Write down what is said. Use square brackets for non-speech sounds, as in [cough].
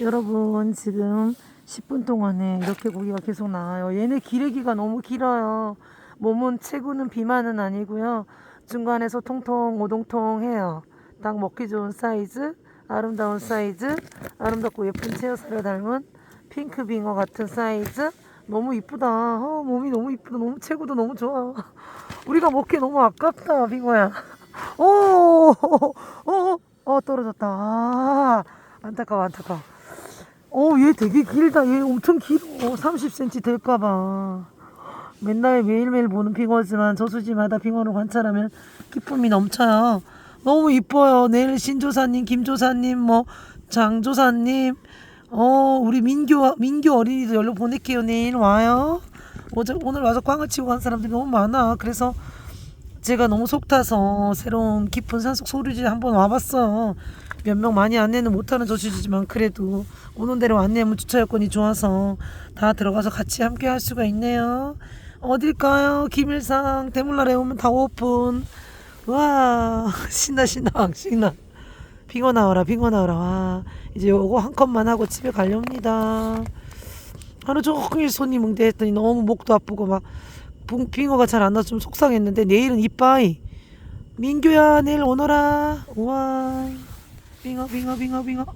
여러분 지금 10분 동안에 이렇게 고기가 계속 나와요. 얘네 기레기가 너무 길어요. 몸은 체구는 비만은 아니고요. 중간에서 통통 오동통해요. 딱 먹기 좋은 사이즈, 아름다운 사이즈, 아름답고 예쁜 채여사를 닮은 핑크 빙어 같은 사이즈. 너무 이쁘다. 어, 몸이 너무 이쁘다. 너무 체구도 너무 좋아. 우리가 먹기 너무 아깝다, 빙어야. 오, 어, 어, 떨어졌다. 아, 안타까워, 안타까워. 어, 얘 되게 길다. 얘 엄청 길어. 30cm 될까봐. 맨날 매일매일 보는 빙어지만 저수지마다 빙어를 관찰하면 기쁨이 넘쳐요. 너무 이뻐요. 내일 신조사님, 김조사님, 뭐 장조사님, 어 우리 민규 민규 어린이도 연락 보낼게요. 내일 와요. 어제 오늘 와서 꽝을 치고 간 사람들이 너무 많아. 그래서 제가 너무 속 타서 새로운 깊은 산속 소리지 한번 와봤어요. 몇 명 많이 안내는 못하는 저수지지만 그래도 오는 대로 안내하면 주차 여건이 좋아서 다 들어가서 같이 함께 할 수가 있네요. 어딜까요? 김일상 대물날에 오면 다 오픈. 와 [laughs] 신나 신나 신나. 빙어 나와라 빙어 나와라. 와 이제 요거 한 컵만 하고 집에 가렵니다. 하루 종일 손님 응대했더니 너무 목도 아프고 막 붕- 빙어가 잘 안 나서 좀 속상했는데 내일은 이빠이. 민규야 내일 오너라. 우와 빙어 빙어 빙어 빙어